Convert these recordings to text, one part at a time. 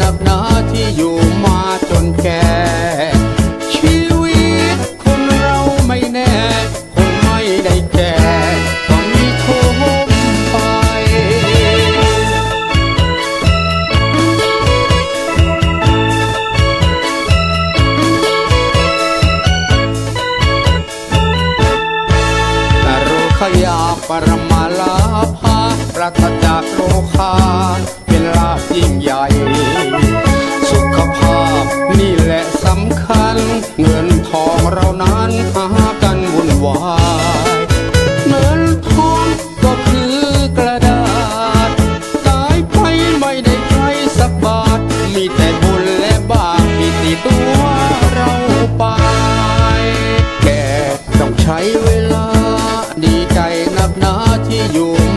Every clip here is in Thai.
นักหนาที่อยู่มาจนแก่ ชีวิตคนเราไม่แน่คงไม่ได้แก่ ต้องมีทุกข์ไป นรกขยาปรมาลา ปราศจากโรคา เป็นลาภยิ่งใหญ่ สุขภาพนี่แหละสำคัญ เงินทองเรานั้นหากันวุ่นวายเงินทองก็คือกระดาษตายไปไม่ได้ใช้สักบาท มีแต่บุญและบาปที่ติดตัวเราไป แก่ต้องใช้เวลาดีใจนักหนาที่อยู่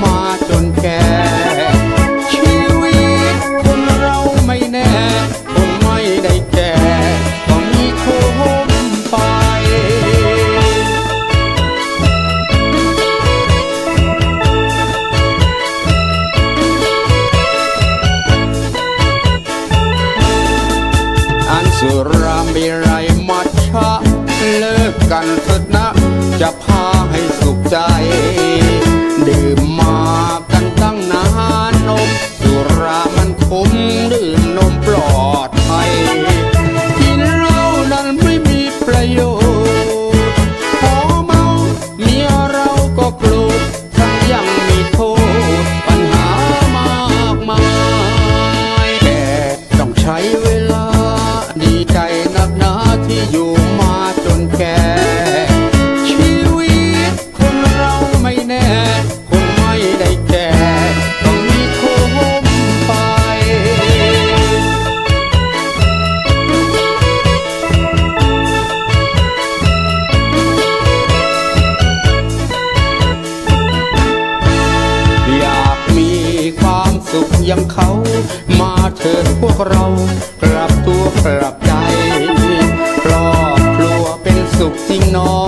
สุรามีไรมัชชะเลิกกันเถิดนะ จะพาให้สุขใจ ดื่ม อยู่มาจนแก่ชีวิตคนเราไม่แน่คนไม่ได้แก่ต้องมีโทมไปอยากมีความสุขอย่างเขา มาเถิดพวกเรากลับตัวกลับใจ สุ